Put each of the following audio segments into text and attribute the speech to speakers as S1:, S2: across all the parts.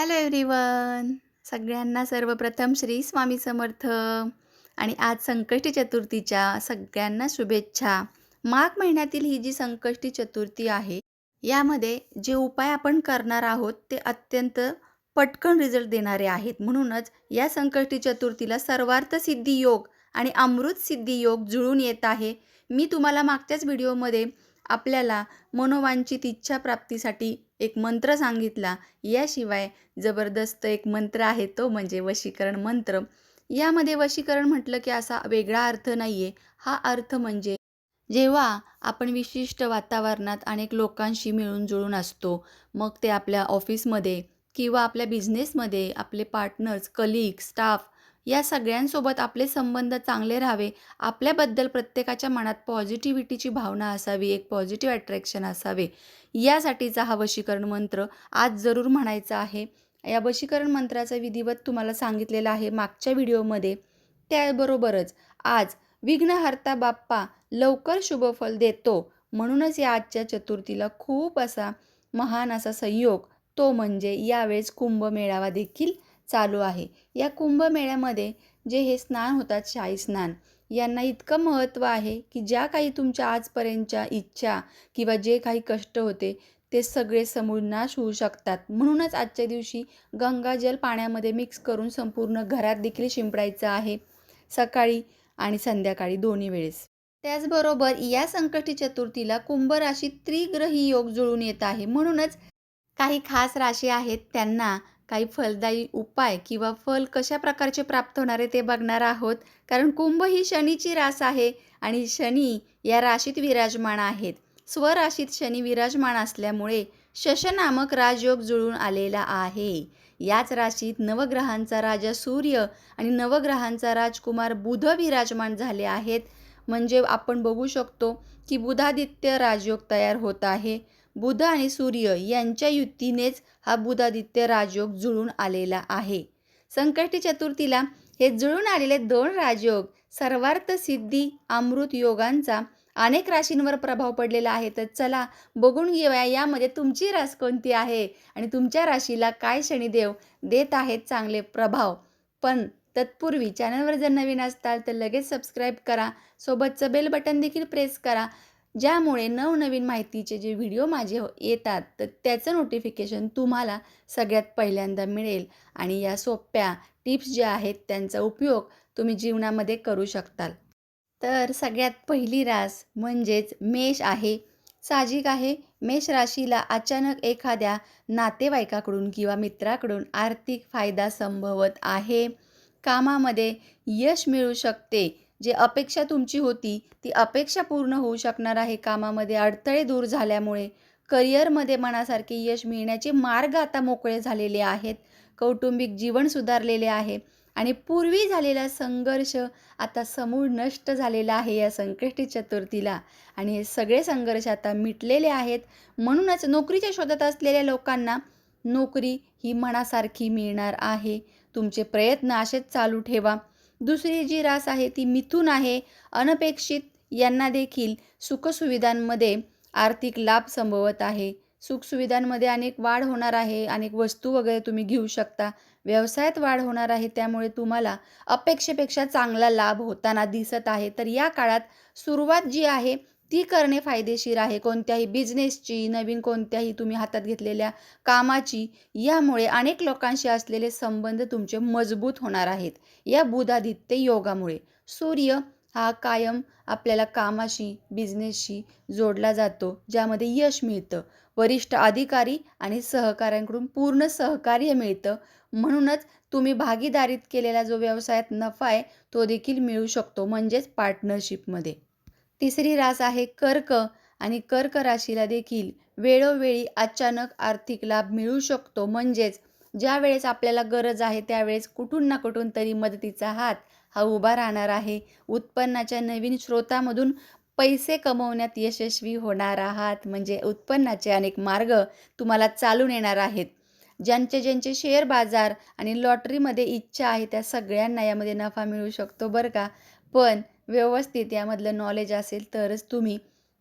S1: Hello everyone सगळ्यांना सर्वप्रथम श्री स्वामी समर्थ आणि आज संकष्टी चतुर्थीच्या सगळ्यांना शुभेच्छा. माघ महिन्यातील ही जी संकष्टी चतुर्थी आहे यामध्ये जे उपाय आपण करणार आहोत ते अत्यंत पटकन रिझल्ट देणारे आहेत. म्हणूनच या संकष्टी चतुर्थीला सर्वार्थ सिद्धी योग आणि अमृत सिद्धी योग जुळून येत आहे. मी तुम्हाला मागच्याच व्हिडिओमध्ये आपल्याला मनोवांचित इच्छा प्राप्तीसाठी एक मंत्र सांगितला. याशिवाय जबरदस्त एक मंत्र आहे तो म्हणजे वशीकरण मंत्र. यामध्ये वशीकरण म्हटलं की असा वेगळा अर्थ नाही आहे हा अर्थ म्हणजे जेव्हा आपण विशिष्ट वातावरणात अनेक लोकांशी मिळून जुळून असतो मग ते आपल्या ऑफिसमध्ये किंवा आपल्या बिझनेसमध्ये आपले पार्टनर्स कलिग स्टाफ या सगळ्यांसोबत आपले संबंध चांगले राहावे आपल्याबद्दल प्रत्येकाच्या मनात पॉझिटिव्हिटीची भावना असावी एक पॉझिटिव्ह अट्रॅक्शन असावे. यासाठीचा हा वशीकरण मंत्र आज जरूर म्हणायचा आहे. या वशीकरण मंत्राचा विधिवत तुम्हाला सांगितलेला आहे मागच्या व्हिडिओमध्ये. त्याबरोबरच आज विघ्नहर्ता बाप्पा लवकर शुभफल देतो म्हणूनच या आजच्या चतुर्थीला खूप असा महान असा संयोग तो म्हणजे यावेळेस कुंभमेळावा देखील चालू आहे. या कुंभमेळ्यामध्ये जे हे स्नान होतात शाही स्नान यांना इतकं महत्त्व आहे की ज्या काही तुमच्या आजपर्यंतच्या इच्छा किंवा जे काही कष्ट होते ते सगळे समूळ नाश होऊ शकतात. म्हणूनच आजच्या दिवशी गंगाजल पाण्यामध्ये मिक्स करून संपूर्ण घरात देखील शिंपडायचं आहे सकाळी आणि संध्याकाळी दोन्ही वेळेस. त्याचबरोबर या संकटी चतुर्थीला कुंभ राशीत त्रिग्रही योग जुळून येत आहे. म्हणूनच काही खास राशी आहेत त्यांना काही फलदायी उपाय किंवा फल कशा प्रकारचे प्राप्त होणारे ते बघणार आहोत. कारण कुंभ ही शनीची रास आहे आणि शनी या राशीत विराजमान आहेत. स्वराशीत शनी विराजमान असल्यामुळे शश नामक राजयोग जुळून आलेला आहे. याच राशीत नवग्रहांचा राजा सूर्य आणि नवग्रहांचा राजकुमार बुध विराजमान झाले आहेत. म्हणजे आपण बघू शकतो की बुधादित्य राजयोग तयार होत आहे. बुध आणि सूर्य यांच्या युतीनेच हा बुधादित्य राजयोग जुळून आलेला आहे. संकष्टी चतुर्थीला हे जुळून आलेले दोन राजयोग सर्वार्थ सिद्धी अमृत योगांचा अनेक राशींवर प्रभाव पडलेला आहे. तर चला बघून घेऊया यामध्ये तुमची रास कोणती आहे आणि तुमच्या राशीला काय शनिदेव देत आहेत चांगले प्रभाव. पण तत्पूर्वी चॅनलवर जर नवीन असताल तर लगेच सबस्क्राईब करा. सोबतचं बेल बटन देखील प्रेस करा. ज्यामुळे नवनवीन माहितीचे जे व्हिडिओ माझे हो- येतात तर त्याचं नोटिफिकेशन तुम्हाला सगळ्यात पहिल्यांदा मिळेल. आणि या सोप्या टिप्स ज्या आहेत त्यांचा उपयोग तुम्ही जीवनामध्ये करू शकताल. तर सगळ्यात पहिली रास म्हणजेच मेष आहे. साहजिक आहे. मेष राशीला अचानक एखाद्या नातेवाईकाकडून किंवा मित्राकडून आर्थिक फायदा संभवत आहे. कामामध्ये यश मिळू शकते. जे अपेक्षा तुमची होती ती अपेक्षा पूर्ण होऊ शकणार आहे कामामध्ये. अडथळे दूर झाल्यामुळे करिअरमध्ये मनासारखे यश मिळण्याचे मार्ग आता मोकळे झालेले आहेत. कौटुंबिक जीवन सुधारलेले आहे आणि पूर्वी झालेला संघर्ष आता समूळ नष्ट झालेला आहे या संकष्टी चतुर्थीला. आणि हे सगळे संघर्ष आता मिटलेले आहेत. म्हणूनच नोकरीच्या शोधात असलेल्या लोकांना नोकरी ही मनासारखी मिळणार आहे. तुमचे प्रयत्न असेच चालू ठेवा. दुसरी जी रास आहे ती मिथून आहे. अनपेक्षित यांना देखील सुखसुविधांमध्ये आर्थिक लाभ संभवत आहे. सुखसुविधांमध्ये अनेक वाढ होणार आहे. अनेक वस्तू वगैरे तुम्ही घेऊ शकता. व्यवसायात वाढ होणार आहे. त्यामुळे तुम्हाला अपेक्षेपेक्षा चांगला लाभ होताना दिसत आहे. तर या काळात सुरुवात जी आहे ती करणे फायदेशीर आहे. कोणत्याही बिझनेसची नवीन कोणत्याही तुम्ही हातात घेतलेल्या कामाची यामुळे अनेक लोकांशी असलेले संबंध तुमचे मजबूत होणार आहेत. या बुधादित्य योगामुळे सूर्य हा कायम आपल्याला कामाशी बिझनेसशी जोडला जातो ज्यामध्ये यश मिळतं. वरिष्ठ अधिकारी आणि सहकाऱ्यांकडून पूर्ण सहकार्य मिळतं. म्हणूनच तुम्ही भागीदारीत केलेला जो व्यवसायात नफा आहे तो देखील मिळू शकतो म्हणजेच पार्टनरशिपमध्ये तिसरी रास आहे कर्क आणि कर्क राशीला देखील वेळोवेळी अचानक आर्थिक लाभ मिळू शकतो. म्हणजेच ज्या वेळेस आपल्याला गरज आहे त्यावेळेस कुठून ना कुठून तरी मदतीचा हात हा उभा राहणार आहे. उत्पन्नाच्या नवीन स्रोतामधून पैसे कमवण्यात यशस्वी होणार आहात. म्हणजे उत्पन्नाचे अनेक मार्ग तुम्हाला चालून येणार आहेत. ज्यांचे ज्यांचे शेअर बाजार आणि लॉटरीमध्ये इच्छा आहे त्या सगळ्यांना यामध्ये नफा मिळू शकतो बरं का? पण व्यवस्थित यामधलं नॉलेज असेल तरच तुम्ही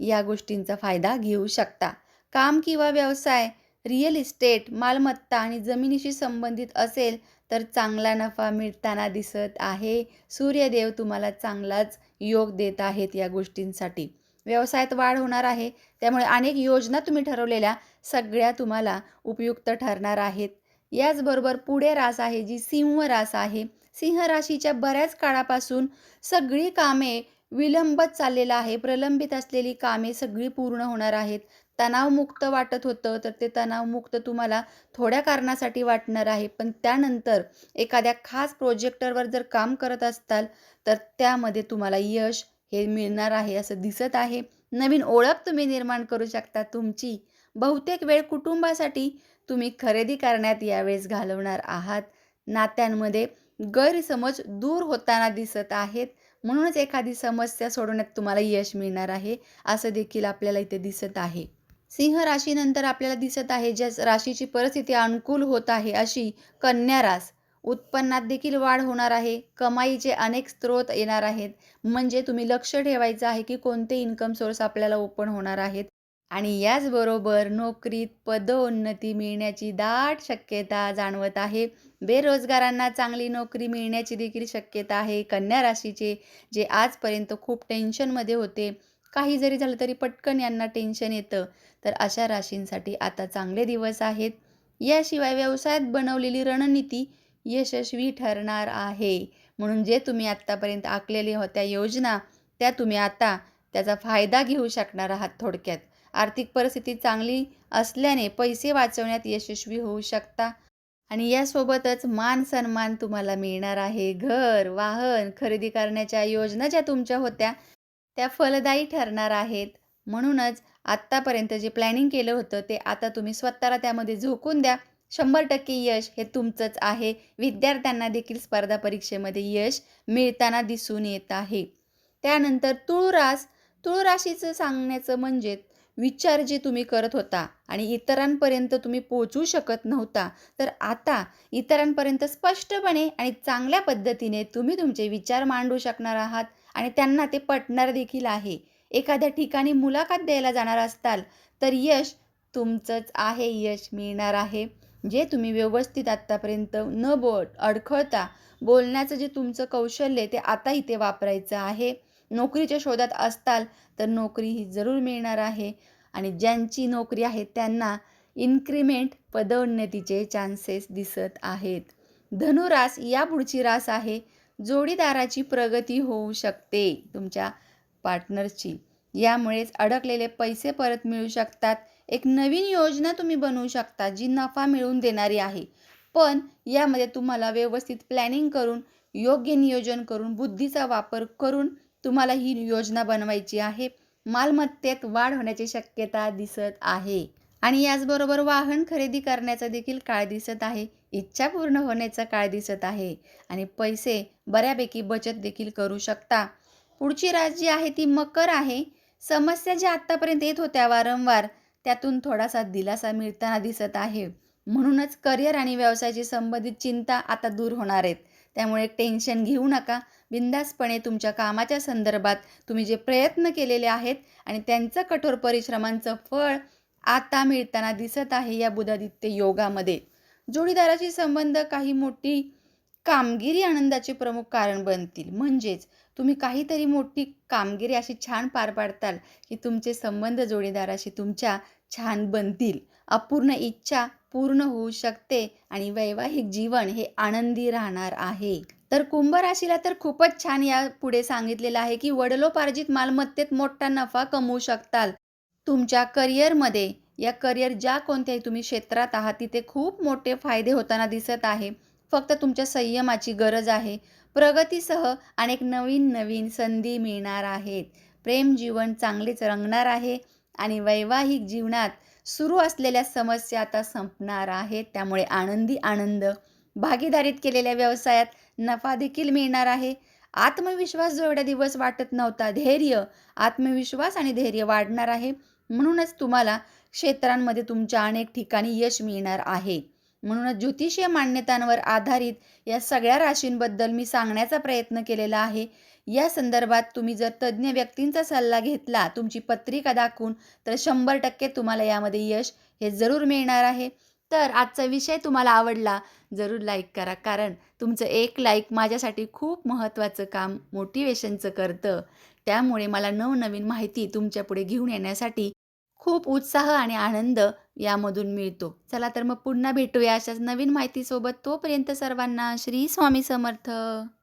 S1: या गोष्टींचा फायदा घेऊ शकता काम किंवा व्यवसाय रिअल इस्टेट, मालमत्ता आणि जमिनीशी संबंधित असेल तर चांगला नफा मिळताना दिसत आहे. सूर्यदेव तुम्हाला चांगलाच योग देत आहेत या गोष्टींसाठी. व्यवसायात वाढ होणार आहे. त्यामुळे अनेक योजना तुम्ही ठरवलेल्या सगळ्या तुम्हाला उपयुक्त ठरणार आहेत. याचबरोबर पुढे रास आहे जी सिंह रास आहे. सिंह राशीच्या बऱ्याच काळापासून सगळी कामे विलंबत चाललेलं आहे. प्रलंबित असलेली कामे सगळी पूर्ण होणार आहेत. तणावमुक्त वाटत होतं, तर ते तणावमुक्त तुम्हाला थोड्या कारणासाठी वाटणार आहे. पण त्यानंतर एखाद्या खास प्रोजेक्टरवर जर काम करत असताल, तर त्यामध्ये तुम्हाला यश हे मिळणार आहे असं दिसत आहे. नवीन ओळख तुम्ही निर्माण करू शकता तुमची. बहुतेक वेळ कुटुंबासाठी तुम्ही खरेदी करण्यात यावेळेस घालवणार आहात. नात्यांमध्ये गैरसमज दूर होताना दिसत आहेत. म्हणूनच एखादी समस्या सोडवण्यात तुम्हाला यश मिळणार आहे, असं देखील आपल्याला इथे दिसत आहे. सिंह राशीनंतर आपल्याला दिसत आहे ज्या राशीची परिस्थिती अनुकूल होत आहे अशी कन्या रास. उत्पन्नात देखील वाढ होणार आहे. कमाईचे अनेक स्रोत येणार आहेत. म्हणजे तुम्ही लक्ष ठेवायचं आहे की कोणते इन्कम सोर्स आपल्याला ओपन होणार आहेत. आणि याचबरोबर नोकरीत पदोन्नती मिळण्याची दाट शक्यता जाणवत आहे. बेरोजगारांना चांगली नोकरी मिळण्याची देखील शक्यता आहे. कन्या राशीचे जे आजपर्यंत खूप टेन्शनमध्ये होते, काही जरी झालं तरी पटकन यांना टेन्शन येतं, तर अशा राशींसाठी आता चांगले दिवस आहेत. याशिवाय व्यवसायात बनवलेली रणनीती यशस्वी ठरणार आहे. म्हणून जे तुम्ही आत्तापर्यंत आखलेल्या होत्या योजना, त्या तुम्ही आता त्याचा फायदा घेऊ शकणार आहात थोडक्यात. आर्थिक परिस्थिती चांगली असल्याने पैसे वाचवण्यात यशस्वी होऊ शकता. आणि यासोबतच मान-सन्मान तुम्हाला मिळणार आहे. घर, वाहन खरेदी करण्याच्या योजना ज्या तुमच्या होत्या, त्या फलदायी ठरणार आहेत. म्हणूनच आत्तापर्यंत जे प्लॅनिंग केलं होतं, ते आता तुम्ही स्वतःला त्यामध्ये झोकून द्या. 100% यश हे तुमचंच आहे. विद्यार्थ्यांना देखील स्पर्धा परीक्षेमध्ये यश मिळताना दिसून येत आहे. त्यानंतर तुळुरास तुळुराशीचं सांगण्याचं म्हणजे विचार जे तुम्ही करत होता आणि इतरांपर्यंत तुम्ही पोचू शकत नव्हता, तर आता इतरांपर्यंत स्पष्टपणे आणि चांगल्या पद्धतीने तुम्ही तुमचे विचार मांडू शकणार आहात आणि त्यांना ते पटणार देखील आहे. एखाद्या ठिकाणी मुलाखत द्यायला जाणार असताल, तर यश तुमचंच आहे. यश मिळणार आहे. जे तुम्ही व्यवस्थित आत्तापर्यंत न बोल अडखळता बोलण्याचं जे तुमचं कौशल्य ते आता इथे वापरायचं आहे. नोकरीच्या शोधात असताल, तर नोकरी ही जरूर मिळणार आहे. आणि ज्यांची नोकरी आहे त्यांना इन्क्रिमेंट, पदोन्नतीचे चान्सेस दिसत आहेत. धनुरास या पुढची रास आहे. जोडीदाराची प्रगती होऊ शकते तुमच्या पार्टनरची. यामुळेच अडकलेले पैसे परत मिळू शकतात. एक नवीन योजना तुम्ही बनवू शकता, जी नफा मिळवून देणारी आहे. पण यामध्ये तुम्हाला व्यवस्थित प्लॅनिंग करून, योग्य नियोजन करून, बुद्धीचा वापर करून तुम्हाला ही योजना बनवायची आहे. मालमत्तेत वाढ होण्याची शक्यता दिसत आहे. आणि याचबरोबर वाहन खरेदी करण्याचा देखील काळ दिसत आहे. इच्छा पूर्ण होण्याचा काळ दिसत आहे. आणि पैसे बऱ्यापैकी बचत देखील करू शकता. पुढची रास जी आहे ती मकर आहे. समस्या ज्या आत्तापर्यंत येत होत्या वारंवार, त्यातून थोडासा दिलासा मिळताना दिसत आहे. म्हणूनच करिअर आणि व्यवसायाशी संबंधित चिंता आता दूर होणार आहेत. त्यामुळे टेन्शन घेऊ नका. बिंदासपणे तुमच्या कामाच्या संदर्भात तुम्ही जे प्रयत्न केलेले आहेत आणि त्यांचं कठोर परिश्रमांचं फळ आता मिळताना दिसत आहे या बुधादित्य योगामध्ये. जोडीदाराशी संबंध काही मोठी कामगिरी आनंदाचे प्रमुख कारण बनतील. म्हणजेच तुम्ही काहीतरी मोठी कामगिरी अशी छान पार पाडताल, की तुमचे संबंध जोडीदाराशी तुमच्या छान बनतील. अपूर्ण इच्छा पूर्ण होऊ शकते आणि वैवाहिक जीवन हे आनंदी राहणार आहे. तर कुंभ राशीला तर खूपच छान यापुढे सांगितलेलं आहे, की वडिलोपार्जित मालमत्तेत मोठा नफा कमवू शकताल. तुमच्या करिअरमध्ये या करिअर ज्या कोणत्याही तुम्ही क्षेत्रात आहात, तिथे खूप मोठे फायदे होताना दिसत आहे. फक्त तुमच्या संयमाची गरज आहे. प्रगतीसह अनेक नवीन-नवीन संधी मिळणार आहेत. प्रेम जीवन चांगलेच रंगणार आहे आणि वैवाहिक जीवनात सुरू असलेल्या समस्या आता संपणार आहेत. त्यामुळे आनंदी आनंद. भागीदारीत केलेल्या व्यवसायात नफा देखील मिळणार आहे. आत्मविश्वास जो एवढा दिवस वाटत नव्हता, धैर्य, आत्मविश्वास आणि धैर्य वाढणार आहे. म्हणूनच तुम्हाला क्षेत्रांमध्ये तुमच्या अनेक ठिकाणी यश मिळणार आहे. म्हणूनच ज्योतिषीय मान्यतांवर आधारित या सगळ्या राशींबद्दल मी सांगण्याचा प्रयत्न केलेला आहे. या संदर्भात तुम्ही जर तज्ञ व्यक्तींचा सल्ला घेतला, तुमची पत्रिका दाखवून, तर 100% तुम्हाला यामध्ये यश हे जरूर मिळणार आहे. तर आजचा विषय तुम्हाला आवडला, जरूर लाईक करा. कारण तुमचं एक लाईक माझ्यासाठी खूप महत्त्वाचं काम मोटिवेशनचं करतं. त्यामुळे मला नवनवीन माहिती तुमच्यापुढे घेऊन येण्यासाठी खूप उत्साह आणि आनंद यामधून मिळतो. चला तर मग पुन्हा भेटूया अशाच नवीन माहितीसोबत. तोपर्यंत सर्वांना श्री स्वामी समर्थ.